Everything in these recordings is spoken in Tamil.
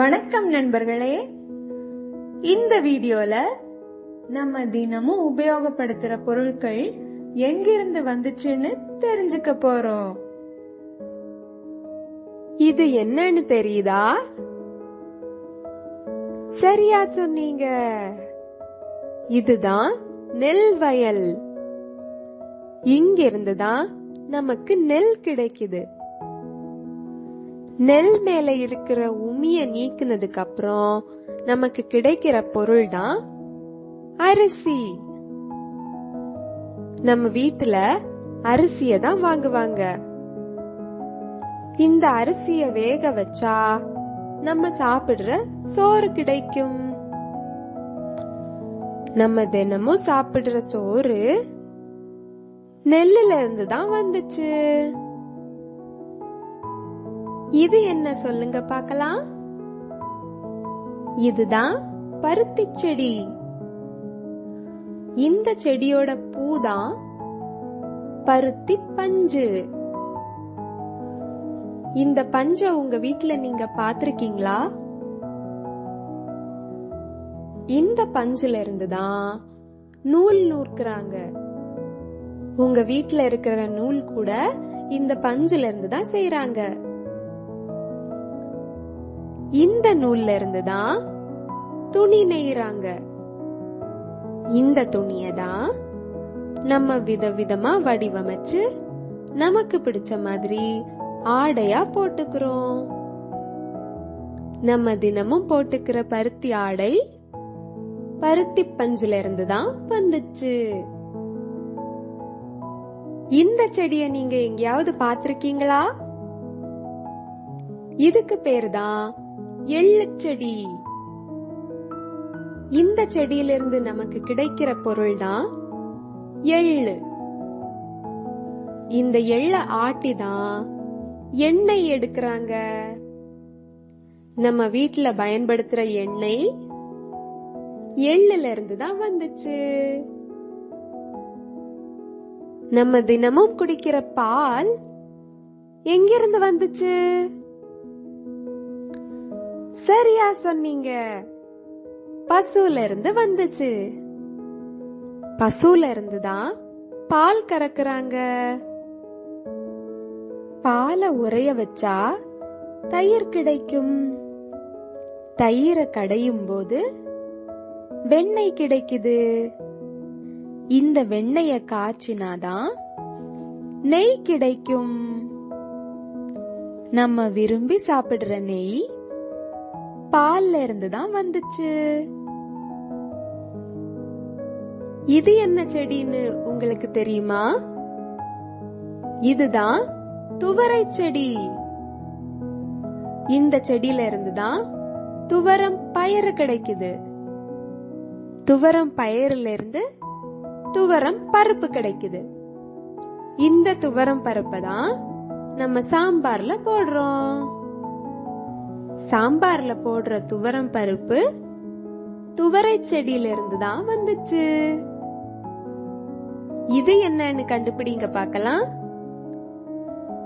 வணக்கம் நண்பர்களே. இந்த வீடியோல நம்ம தினமும் உபயோகப்படுத்துற பொருட்கள் எங்கிருந்து வந்துச்சுன்னு தெரிஞ்சுக்க போறோம். இது என்னன்னு தெரியுதா? சரியா சொன்னீங்க. இதுதான் நெல் வயல். இங்கிருந்து தான் நமக்கு நெல் கிடைக்குது. நெல் மேல இருக்கிற உமிய நீக்குனதுக்கு அப்புறம் நமக்கு கிடைக்கிற பொருள் தான் அரிசி. நம்ம வீட்டுல அரிசிய தான் வாங்குவாங்க. இந்த அரிசிய வேக வச்சா நம்ம சாப்பிடுற சோறு கிடைக்கும். நம்ம தினமும் சாப்பிடுற சோறு நெல்லுல இருந்து தான் வந்துச்சு. இது என்ன சொல்லுங்க பார்க்கலாம். இதுதான் பருத்தி செடி. இந்த செடியோட பூதான் பருத்தி பஞ்சு. இந்த பஞ்ச உங்க வீட்ல நீங்க பாத்திருக்கீங்களா இந்த பஞ்சுல இருந்து தான் நூல் நூற்கிறாங்க. உங்க வீட்ல இருக்கிற நூல் கூட இந்த பஞ்சுல இருந்து தான் செய்யறாங்க இந்த நூல்ல இருந்து தான் துணி நெய்யறாங்க இந்த துணிய தான் நம்ம விதவிதமா வடிவமைச்சு நமக்கு பிடிச்ச மாதிரி ஆடையா போட்டுக்கிறோம். நம்ம தினமும் போட்டுக்கிற பருத்தி ஆடை பருத்தி பஞ்சுல இருந்து தான் வந்துச்சு. இந்த செடிய நீங்க எங்கேயாவது பாத்திருக்கீங்களா இதுக்கு பேரு தான் எள்ளு செடி இந்த செடியிலிருந்து நமக்கு கிடைக்கிற பொருள் தான் எள்ளு. இந்த எள்ள ஆட்டி தான் எண்ணெய் எடுக்கிறாங்க. நம்ம வீட்டுல பயன்படுத்துற எண்ணெய் எள்ளுல இருந்து தான் வந்துச்சு. நம்ம தினமும் குடிக்கிற பால் எங்கிருந்து வந்துச்சு? சரியா சொன்னீங்க. பசுல இருந்து வந்துச்சு. பசுல இருந்து தான் பால் கறக்குறாங்க. பாலை உறைய வச்சா தயிர் கிடைக்கும். தயிரை கடையும் போது வெண்ணெய் கிடைக்குது. இந்த வெண்ணெய காய்ச்சினாதான் நெய் கிடைக்கும். நம்ம விரும்பி சாப்பிடுற நெய் பால்ல இருந்து தான் வந்துச்சு. இது என்ன செடின்னு உங்களுக்கு தெரியுமா? இதுதான் துவரை செடி. இந்த செடியில இருந்து தான் துவரம் பயறு கிடைக்குது. துவரம் பயிரில இருந்து துவரம் பருப்பு கிடைக்குது. இந்த துவரம் பருப்பை தான் நம்ம சாம்பார்ல போடுறோம். சாம்பார்ல போடுற துவரம் பருப்பு துவரை செடியில இருந்து தான் வந்துச்சு. இது என்னன்னு கண்டுபிடிங்க பார்க்கலாம்.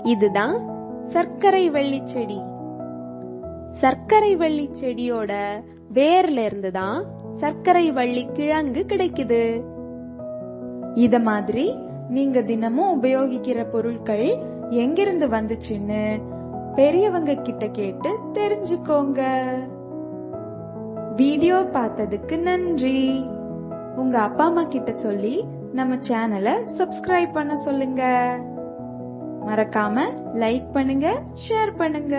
இதுதான் சர்க்கரை வள்ளி செடி. சர்க்கரை வள்ளி செடியோட வேர்ல இருந்து தான் சர்க்கரை வள்ளி கிழங்கு கிடைக்குது. இத மாதிரி நீங்க தினமும் உபயோகிக்கிற பொருட்கள் எங்கிருந்து வந்துச்சுன்னு பெரியவங்க கிட்ட கேட்டு தெரிஞ்சுக்கோங்க. வீடியோ பார்த்ததுக்கு நன்றி. உங்க அப்பா அம்மா கிட்ட சொல்லி நம்ம சேனலை சப்ஸ்கிரைப் பண்ண சொல்லுங்க. மறக்காம லைக் பண்ணுங்க ஷேர் பண்ணுங்க.